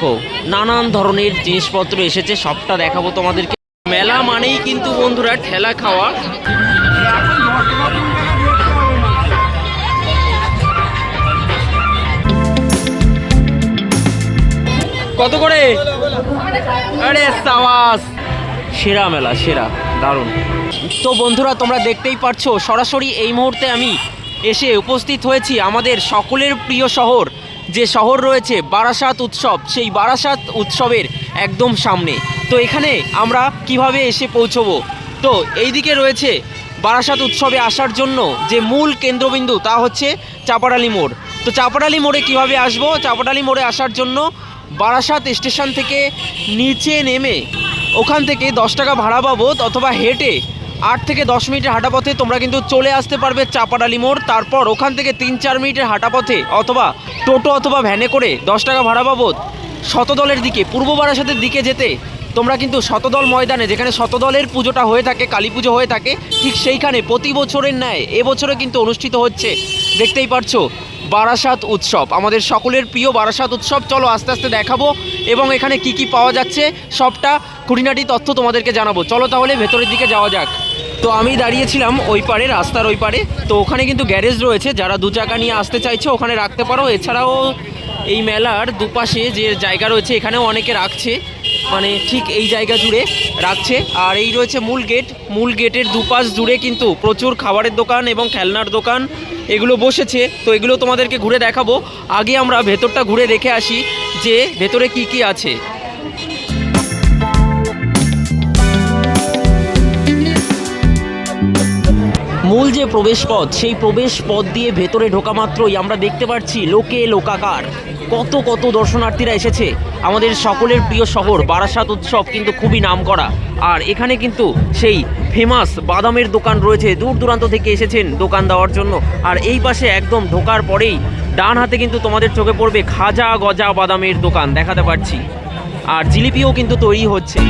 দেখো, নানান ধরনের জিনিসপত্র এসেছে, সবটা দেখাবো তোমাদেরকে। মেলা মানেই কিন্তু বন্ধুরা ঠেলা খাওয়া। কত করে? আরে সাবাস। সেরা মেলা, সেরা, দারুণ। তো বন্ধুরা, তোমরা দেখতেই পারছ, সরাসরি এই মুহূর্তে আমি এসে উপস্থিত হয়েছি আমাদের সকলের প্রিয় শহর যে শহর রয়েছে বারাসাত উৎসব, সেই বারাসাত উৎসবের একদম সামনে। তো এখানে আমরা কীভাবে এসে পৌঁছবো? তো এইদিকে রয়েছে বারাসাত উৎসবে আসার জন্য যে মূল কেন্দ্রবিন্দু, তা হচ্ছে চাপাডালি মোড়। তো চাপাডালি মোড়ে কীভাবে আসব? চাপাডালি মোড়ে আসার জন্য বারাসাত স্টেশন থেকে নিচে নেমে ওখান থেকে দশ টাকা ভাড়া বাবদ অথবা হেঁটে আট থেকে দশ মিনিটের হাঁটা পথে তোমরা কিন্তু চলে আসতে পারবে চাপাডালি মোড়। তারপর ওখান থেকে তিন চার মিনিটের হাঁটা পথে অথবা টোটো অথবা ভ্যানে করে দশ টাকা ভাড়া বাবদ শতদলের দিকে, পূর্ব বারাসাতের দিকে যেতে তোমরা কিন্তু শতদল ময়দানে, যেখানে শতদলের পুজোটা হয়ে থাকে, কালী পুজো হয়ে থাকে, ঠিক সেইখানে প্রতি বছরের ন্যায় এবছরে কিন্তু অনুষ্ঠিত হচ্ছে। দেখতেই পারছ, বারাসাত উৎসব। আমাদের সকলের প্রিয় বারাসাত উৎসব। চলো আস্তে আস্তে দেখাবো এবং এখানে কি কি পাওয়া যাচ্ছে। সবটা খুঁটিনাটি তথ্য তোমাদেরকে জানাব। চলো তাহলে ভেতরের দিকে যাওয়া যাক। তো আমি দাঁড়িয়েছিলাম ওই পারে, রাস্তার ওই পারে। তো ওখানে কিন্তু গ্যারেজ রয়েছে, যারা দু চাকা নিয়ে আসতে চাইছে ওখানে রাখতে পারো। এছাড়াও এই মেলার দুপাশে যে জায়গা রয়েছে, এখানেও অনেকে রাখছে। মানে ঠিক এই জায়গা জুড়ে রাখছে। আর এই রয়েছে মূল গেট। মূল গেটের দুপাশ জুড়ে কিন্তু প্রচুর খাবারের দোকান এবং খেলনার দোকান এগুলো বসেছে। তো এগুলো তোমাদেরকে ঘুরে দেখাবো। আগে আমরা ভেতরটা ঘুরে দেখে আসি যে ভেতরে কি কি আছে। মূল যে প্রবেশ পথ সেই প্রবেশ পথ দিয়ে ভেতরে ঢোকা মাত্রই আমরা দেখতে পাচ্ছি লোকে লোকাকার। কত কত দর্শনার্থীরা এসেছে। আমাদের সকলের প্রিয় শহর, বারাসাত উৎসব কিন্তু খুবই নামকরা। আর এখানে কিন্তু সেই ফেমাস বাদামের দোকান রয়েছে। দূর দূরান্ত থেকে এসেছেন দোকান দেওয়ার জন্য। আর এই পাশে একদম ঢোকার পরেই ডান হাতে কিন্তু তোমাদের চোখে পড়বে খাজা গজা বাদামের দোকান, দেখাতে পারছি। আর জিলিপিও কিন্তু তৈরি হচ্ছে।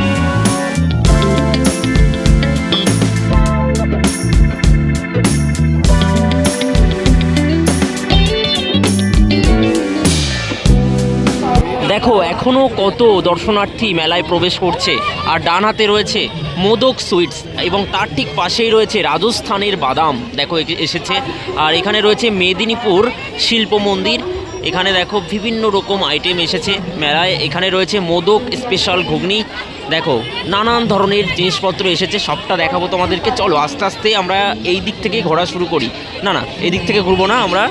এখনও কত দর্শনার্থী মেলায় প্রবেশ করছে। আর ডান হাতে রয়েছে মোদক সুইটস এবং তার ঠিক পাশেই রয়েছে রাজস্থানের বাদাম। দেখো এসেছে। আর এখানে রয়েছে মেদিনীপুর শিল্প মন্দির। এখানে দেখো, বিভিন্ন রকম আইটেম এসেছে মেলায়। এখানে রয়েছে মোদক স্পেশাল ঘুগনি। দেখো, নানান ধরনের জিনিসপত্র এসেছে। সবটা দেখাবো তোমাদেরকে। চলো, আস্তে আস্তে আমরা এই দিক থেকে ঘোরা শুরু করি। না না, এই দিক থেকে ঘুরবো না, আমরা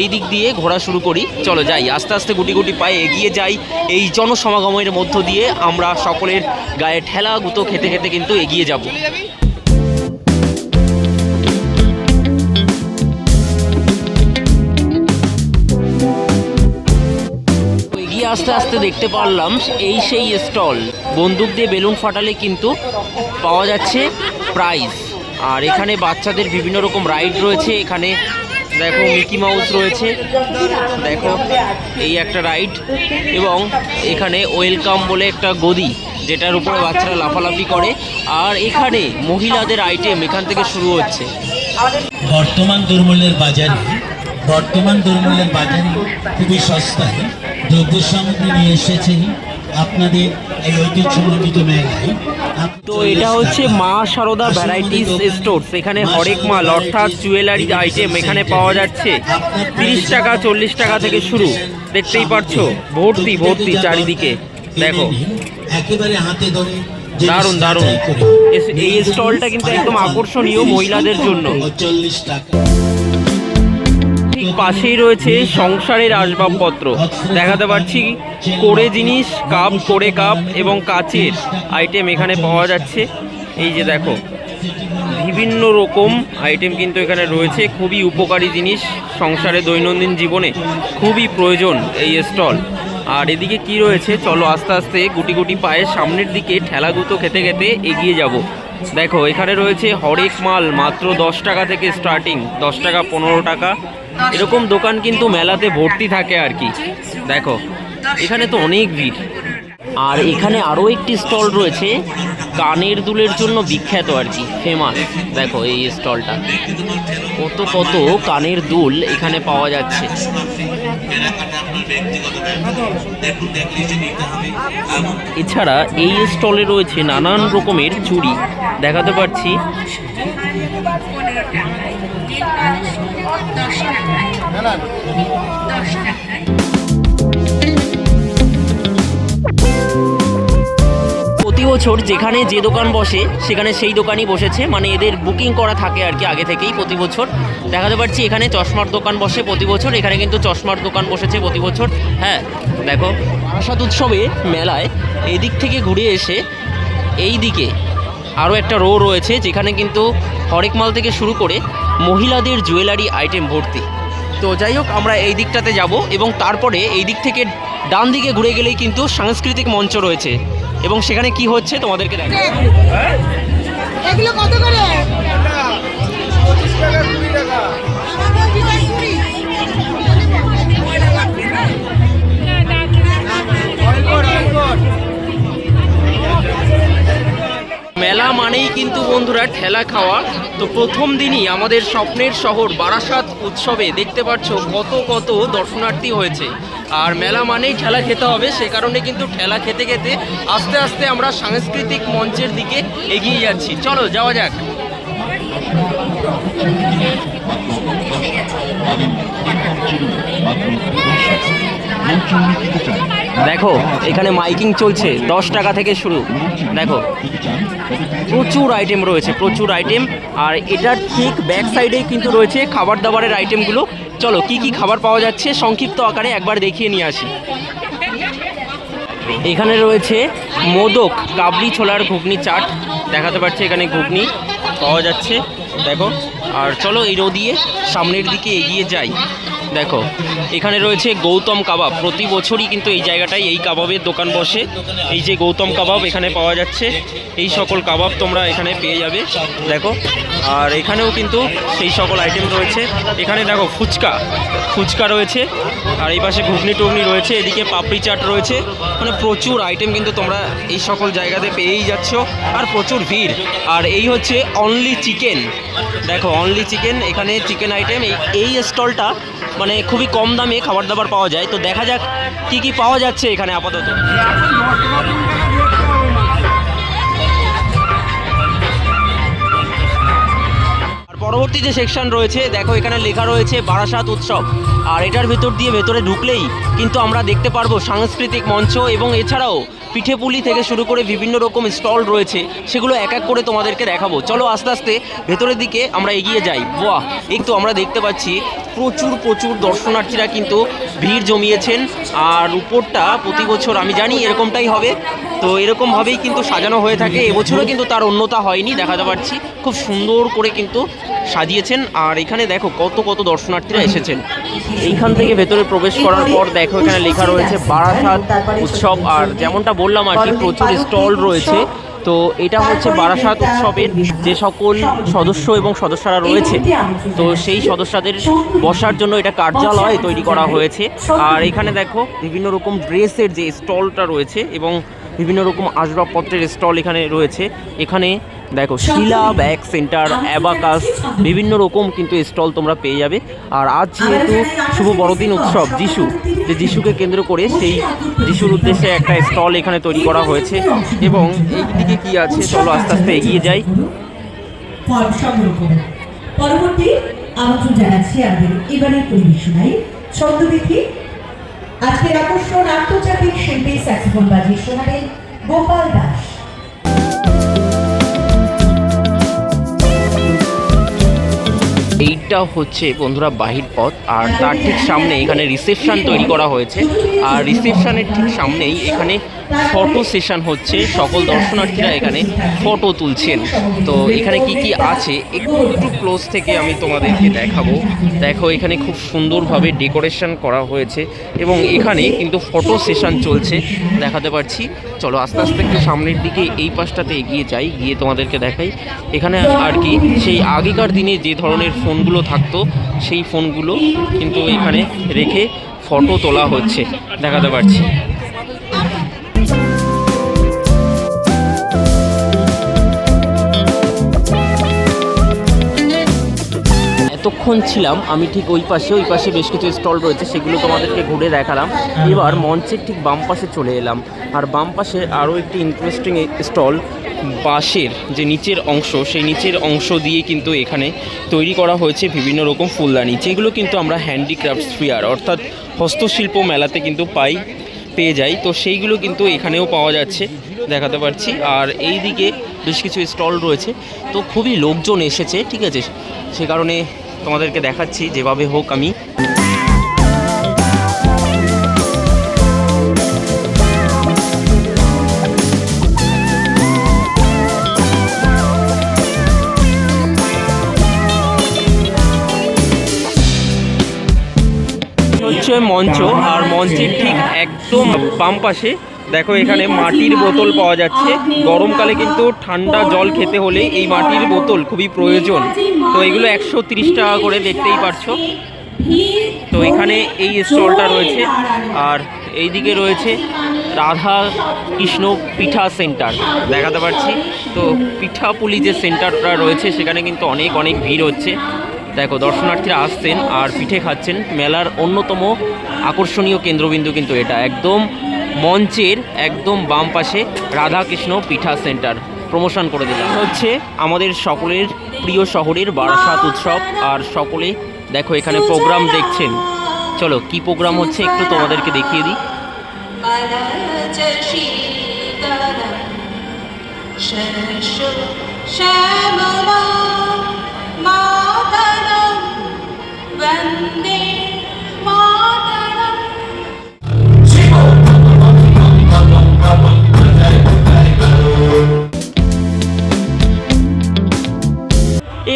এই দিক দিয়ে ঘোরা শুরু করি। চলো যাই। আস্তে আস্তে গুটি গুটি পায়ে এগিয়ে যাই। এই জনসমাগমের মধ্য দিয়ে আমরা সকলের গায়ে ঠেলা গুতো খেতে খেতে কিন্তু এগিয়ে যাব। এগিয়ে আস্তে আস্তে দেখতে পারলাম এই সেই স্টল। বন্দুক দিয়ে বেলুন ফাটালে কিন্তু পাওয়া যাচ্ছে প্রাইজ আর এখানে বাচ্চাদের বিভিন্ন রকম রাইড রয়েছে। এখানে দেখো, মিকি মাউস রয়েছে। দেখো, এই একটা রাইড এবং এখানে ওয়েলকাম বলে একটা গদি, যেটার উপরে বাচ্চারা লাফালাফি করে। আর এখানে মহিলাদের আইটেম এখান থেকে শুরু হচ্ছে। বর্তমান দুর্মূল্যের বাজারে, বর্তমান দুর্মূল্যের বাজারে খুবই সস্তায়। দ্রব্য সামগ্রী নিয়ে এসেছেন আপনাদের এই ঐতিহ্যমণ্ডিত মেলায়। তো এটা হচ্ছে মা সারদা ভ্যারাইটিস স্টোর এখানে হরেক মাল অর্থাৎ জুয়েলারি আইটেম এখানে পাওয়া যাচ্ছে। তিরিশ টাকা চল্লিশ টাকা থেকে শুরু। দেখতেই পাচ্ছ ভর্তি ভর্তি চারিদিকে। দেখো। একেবারে হাতে ধরে দারুণ দারুণ। এই স্টলটা কিন্তু একদম আকর্ষণীয় মহিলাদের জন্য। চল্লিশ টাকা। ঠিক পাশেই রয়েছে সংসারের আসবাবপত্র। দেখাতে পারছি করে জিনিস, কাপ, করে কাপ এবং কাচের আইটেম এখানে পাওয়া যাচ্ছে। এই যে দেখো, বিভিন্ন রকম আইটেম কিন্তু এখানে রয়েছে। খুবই উপকারী জিনিস সংসারে দৈনন্দিন জীবনে, খুবই প্রয়োজন এই স্টল আর এদিকে কি রয়েছে? চলো আস্তে আস্তে গুটি গুটি পায়ে সামনের দিকে ঠেলাগুতো খেতে খেতে এগিয়ে যাব। দেখো, এখানে রয়েছে হরেক মাল, মাত্র দশ টাকা থেকে স্টার্টিং দশ টাকা, পনেরো টাকা। এরকম দোকান কিন্তু মেলাতে ভর্তি থাকে আর কি। দেখো, এখানে তো অনেক ভিড়। আর এখানে আরও একটি স্টল রয়েছে, কানের দুলের জন্য বিখ্যাত আর কি ফেমাস দেখো এই স্টলটা। কত কত কানের দুল এখানে পাওয়া যাচ্ছে। এছাড়া এই স্টলে রয়েছে নানান রকমের চুড়ি। দেখাতে পারছি। প্রতি বছর যেখানে যে দোকান বসে, সেখানে সেই দোকানই বসেছে। মানে এদের বুকিং করা থাকে আর কি আগে থেকেই প্রতি বছর। দেখাতে পারছি এখানে চশমার দোকান বসে প্রতি বছর। এখানে কিন্তু চশমার দোকান বসেছে প্রতি বছর। হ্যাঁ দেখো আসাদ উৎসবে মেলায় এদিক থেকে ঘুরে এসে এই দিকে আরও একটা রো রয়েছে, যেখানে কিন্তু হরেক মাল থেকে শুরু করে মহিলাদের জুয়েলারি আইটেম ভর্তি। তো যাই হোক, আমরা এই দিকটাতে যাব এবং তারপরে এই দিক থেকে ডান দিকে ঘুরে গেলেই কিন্তু সাংস্কৃতিক মঞ্চ রয়েছে। এবং সেখানে কি হচ্ছে তোমাদেরকে দেখো। এগুলো কত করে? মেলা মানেই কিন্তু বন্ধুরা ঠেলা খাওয়া তো প্রথম দিনই আমাদের স্বপ্নের শহর বারাসাত উৎসবে দেখতে পাচ্ছ কত কত দর্শনার্থী হয়েছে আর মেলা মানেই ঠেলা খেতে হবে সে কারণে কিন্তু ঠেলা খেতে খেতে আস্তে আস্তে আমরা সাংস্কৃতিক মঞ্চের দিকে এগিয়ে যাচ্ছি চলো যাওয়া যাক দেখো, এখানে মাইকিং চলছে, দশ টাকা থেকে শুরু। দেখো, প্রচুর আইটেম রয়েছে, প্রচুর আইটেম আর এটার ঠিক ব্যাক সাইডেই কিন্তু রয়েছে খাবার দাবারের আইটেমগুলো চলো, কি কি খাবার পাওয়া যাচ্ছে? সংক্ষিপ্ত আকারে একবার দেখিয়ে নিয়ে আসি। এখানে রয়েছে মোদক কাবলি ছোলার ঘুগনি চাট। দেখাতে পারছে এখানে ঘুগনি পাওয়া যাচ্ছে। দেখো, আর চলো এই দিয়ে সামনের দিকে এগিয়ে যাই। দেখো, এখানে রয়েছে গৌতম কাবাব। প্রতি বছরই কিন্তু এই জায়গাটায় এই কাবাবের দোকান বসে। এই যে গৌতম কাবাব এখানে পাওয়া যাচ্ছে, এই সকল কাবাব তোমরা এখানে পেয়ে যাবে। দেখো, আর এখানেও কিন্তু সেই সকল আইটেম রয়েছে। এখানে দেখো, ফুচকা ফুচকা রয়েছে, আর এই পাশে ঘুগনি টুগনি রয়েছে, এদিকে পাপড়ি চাট রয়েছে। মানে প্রচুর আইটেম কিন্তু তোমরা এই সকল জায়গাতে পেয়েই যাচ্ছ, আর প্রচুর ভিড়। আর এই হচ্ছে অনলি চিকেন দেখো অনলি চিকেন এখানে চিকেন আইটেম এই এই স্টলটা মানে খুবই কম দামে খাবার দাবার পাওয়া যায়। তো দেখা যাক কি কি পাওয়া যাচ্ছে এখানে আপাতত। পরবর্তী যে সেকশন রয়েছে। দেখো, এখানে লেখা রয়েছে বারাসাত উৎসব। আর এটার ভেতর দিয়ে ভেতরে ঢুকলেই কিন্তু আমরা দেখতে পারব সাংস্কৃতিক মঞ্চ এবং এছাড়াও পিঠেপুলি থেকে শুরু করে বিভিন্ন রকম স্টল রয়েছে। সেগুলো এক এক করে তোমাদেরকে দেখাবো। চলো আস্তে আস্তে ভেতরের দিকে আমরা এগিয়ে যাই। বাহ! একটু আমরা দেখতে পাচ্ছি প্রচুর প্রচুর দর্শনার্থীরা কিন্তু ভিড় জমিয়েছেন। আর উপরটা প্রতি বছর আমি জানি এরকমটাই হবে। তো এরকমভাবেই কিন্তু সাজানো হয়ে থাকে। এবছরও কিন্তু তার অন্যতা হয়নি দেখাতে পারছি খুব সুন্দর করে কিন্তু সাজিয়েছেন। আর এখানে দেখো কত কত দর্শনার্থীরা এসেছেন। এইখান থেকে ভেতরে প্রবেশ করার পর দেখো এখানে লেখা রয়েছে বারাসাত উৎসব। আর যেমনটা বললাম আর কি, প্রচুর স্টল রয়েছে। তো এটা হচ্ছে বারাসাত উৎসবের যে সকল সদস্য এবং সদস্যরা রয়েছে। তো সেই সদস্যদের বসার জন্য এটা কার্যালয় তৈরি করা হয়েছে। আর এখানে দেখো বিভিন্ন রকম ড্রেসের যে স্টলটা রয়েছে এবং বিভিন্ন রকম আসবাবপত্রের স্টল এখানে রয়েছে। এখানে দেখো, শিলা, ব্যাগ, সেন্টার, অ্যাবাকাস, বিভিন্ন রকম কিন্তু স্টল তোমরা পেয়ে যাবে। আর আজ যেহেতু শুভ বড়দিন উৎসব, যিশু, যে যিশুকে কেন্দ্র করে সেই যিশুর উদ্দেশ্যে একটা স্টল এখানে তৈরি করা হয়েছে। এবং এই দিকে কি আছে? চলো আস্তে আস্তে এগিয়ে যাই। পরবর্তী আমন্ত্রণ জানাচ্ছি আমাদের এবারের পরিবেশনায়। ছন্দবিধি আজকের আকর্ষণ আন্তর্জাতিক শিল্পী স্যাক্সফোন বাজিয়ে শোনাবেন গোপাল দাস। এইটা হচ্ছে বন্ধুরা বাহির পথ, আর তার ঠিক সামনে এখানে রিসেপশন তৈরি করা হয়েছে। আর রিসেপশানের ঠিক সামনেই এখানে ফটো সেশন হচ্ছে। সকল দর্শনার্থীরা এখানে ফটো তুলছেন। তো এখানে কি কি আছে, একটু একটু ক্লোজ থেকে আমি তোমাদেরকে দেখাবো। দেখো, এখানে খুব সুন্দরভাবে ডেকোরেশন করা হয়েছে এবং এখানে কিন্তু ফটো সেশন চলছে। দেখাতে পারছি। চলো, আস্তে আস্তে একটু সামনের দিকে এই পাশটাতে এগিয়ে যাই, গিয়ে তোমাদেরকে দেখাই। এখানে আর কি সেই আগেকার দিনে যে ধরনের ফোনগুলো থাকতো সেই ফোনগুলো কিন্তু এখানে রেখে ফটো তোলা হচ্ছে। দেখাতে পারছি। যতক্ষণ ছিলাম, আমি ঠিক ওই পাশে ওই পাশে বেশ কিছু স্টল রয়েছে, সেগুলো তোমাদেরকে ঘুরে দেখালাম। এবার মঞ্চের ঠিক বাম পাশে চলে এলাম। আর বাম পাশে আরও একটি ইন্টারেস্টিং স্টল, বাঁশের যে নিচের অংশ, সেই নিচের অংশ দিয়ে কিন্তু এখানে তৈরি করা হয়েছে বিভিন্ন রকম ফুলদানি, যেগুলো কিন্তু আমরা হ্যান্ডিক্রাফটস ফেয়ার অর্থাৎ হস্তশিল্প মেলাতে কিন্তু পাই, পেয়ে যাই। তো সেইগুলো কিন্তু এখানেও পাওয়া যাচ্ছে, দেখাতে পারছি। আর এই দিকে বেশ কিছু স্টল রয়েছে। তো খুবই লোকজন এসেছে, ঠিক আছে? সে কারণে তোমাদেরকে দেখাচ্ছি যেভাবে হোক আমি। হচ্ছে মঞ্চ আর মঞ্চের ঠিক একদম বাম পাশে দেখো, এখানে মাটির বোতল পাওয়া যাচ্ছে। গরমকালে কিন্তু ঠান্ডা জল খেতে হলে এই মাটির বোতল খুবই প্রয়োজন। তো এগুলো একশো টাকা করে দেখতেই পারছ। তো এখানে এই স্টলটা রয়েছে। আর এই দিকে রয়েছে রাধা কৃষ্ণ পিঠা সেন্টার। দেখাতে পারছি। তো পিঠাপুলি যে সেন্টারটা রয়েছে, সেখানে কিন্তু অনেক অনেক ভিড় হচ্ছে। দেখো, দর্শনার্থীরা আসছেন আর পিঠে খাচ্ছেন। মেলার অন্যতম আকর্ষণীয় কেন্দ্রবিন্দু কিন্তু এটা। একদম মঞ্চের একদম বাম পাশে রাধাকৃষ্ণ পিঠা সেন্টার। প্রমোশন করে দিলাম। হচ্ছে আমাদের সকলের প্রিয় শহরের বারাসাত উৎসব। আর সকলে, দেখো এখানে প্রোগ্রাম দেখছেন। চলো, কি প্রোগ্রাম হচ্ছে একটু তোমাদেরকে দেখিয়ে দিই। শ্যামলা বন্দে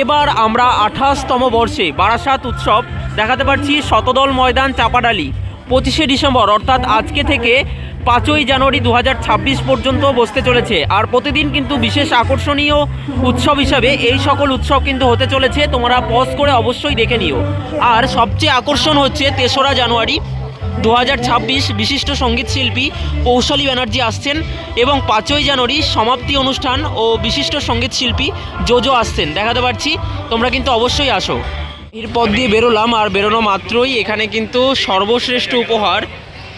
এবার আমরা আঠাশতম বর্ষে বারাসাত উৎসব দেখাতে পারছি শতদল ময়দান চাপাডালি। পঁচিশে ডিসেম্বর, অর্থাৎ আজকে থেকে পাঁচই জানুয়ারি দু হাজার ছাব্বিশ পর্যন্ত বসতে চলেছে। আর প্রতিদিন কিন্তু বিশেষ আকর্ষণীয় উৎসব হিসাবে এই সকল উৎসব কিন্তু হতে চলেছে। তোমরা পজ করে অবশ্যই দেখে নিও। আর সবচেয়ে আকর্ষণ হচ্ছে তেসরা জানুয়ারি দু বিশিষ্ট সংগীত শিল্পী কৌশলী ব্যানার্জি আসছেন এবং পাঁচই জানুয়ারি সমাপ্তি অনুষ্ঠান ও বিশিষ্ট সংগীত শিল্পী জোজো আসছেন। দেখাতে পারছি, তোমরা কিন্তু অবশ্যই আসো। এর পথ দিয়ে বেরোলাম আর বেরোনো মাত্রই এখানে কিন্তু সর্বশ্রেষ্ঠ উপহার,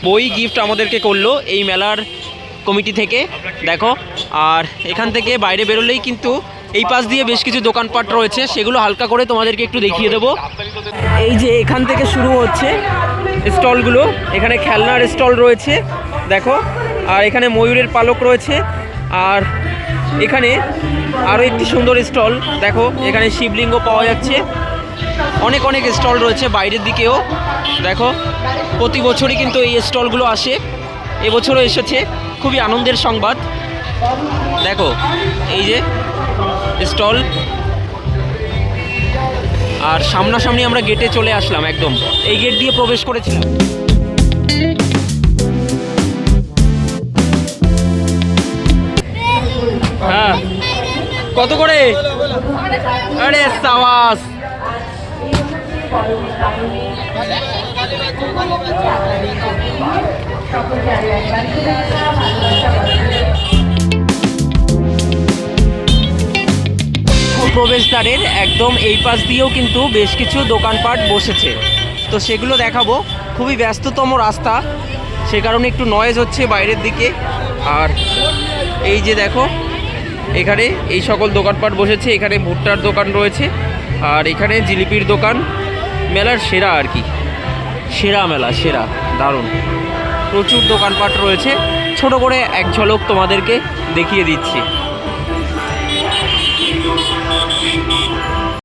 বই গিফট আমাদেরকে করল এই মেলার কমিটি থেকে। দেখো, আর এখান থেকে বাইরে বেরোলেই কিন্তু এই পাশ দিয়ে বেশ কিছু দোকানপাট রয়েছে, সেগুলো হালকা করে তোমাদেরকে একটু দেখিয়ে দেবো। এই যে এখান থেকে শুরু হচ্ছে স্টলগুলো, এখানে খেলনার স্টল রয়েছে, দেখো, আর এখানে ময়ূরের পালক রয়েছে, আর এখানে আরও একটি সুন্দর স্টল, দেখো, এখানে শিবলিঙ্গ পাওয়া যাচ্ছে। অনেক অনেক স্টল রয়েছে বাইরের দিকেও, দেখো, প্রতি বছরই কিন্তু এই স্টলগুলো আসে। এবছরও এসেছে, খুবই আনন্দের সংবাদ। দেখো, এই যে স্টল। আর সামনাসামনি আমরা গেটে চলে আসলাম, একদম। এই গেট দিয়ে প্রবেশ করেছিলাম। হ্যাঁ। কত করে? আরে সাবাস। প্রবেশদ্বারের একদম এই পাশ দিয়েও কিন্তু বেশ কিছু দোকানপাট বসেছে। তো সেগুলো দেখাবো। খুবই ব্যস্ততম রাস্তা। সে কারণে একটু নয়েজ হচ্ছে বাইরের দিকে। আর এই যে দেখো, এখানে এই সকল দোকানপাট বসেছে। এখানে ভুট্টার দোকান রয়েছে। আর এখানে জিলিপির দোকান। মেলার সেরা আর কি। সেরা মেলা, সেরা, দারুণ। প্রচুর দোকানপাট রয়েছে। ছোট করে এক ঝলক তোমাদেরকে দেখিয়ে দিচ্ছি।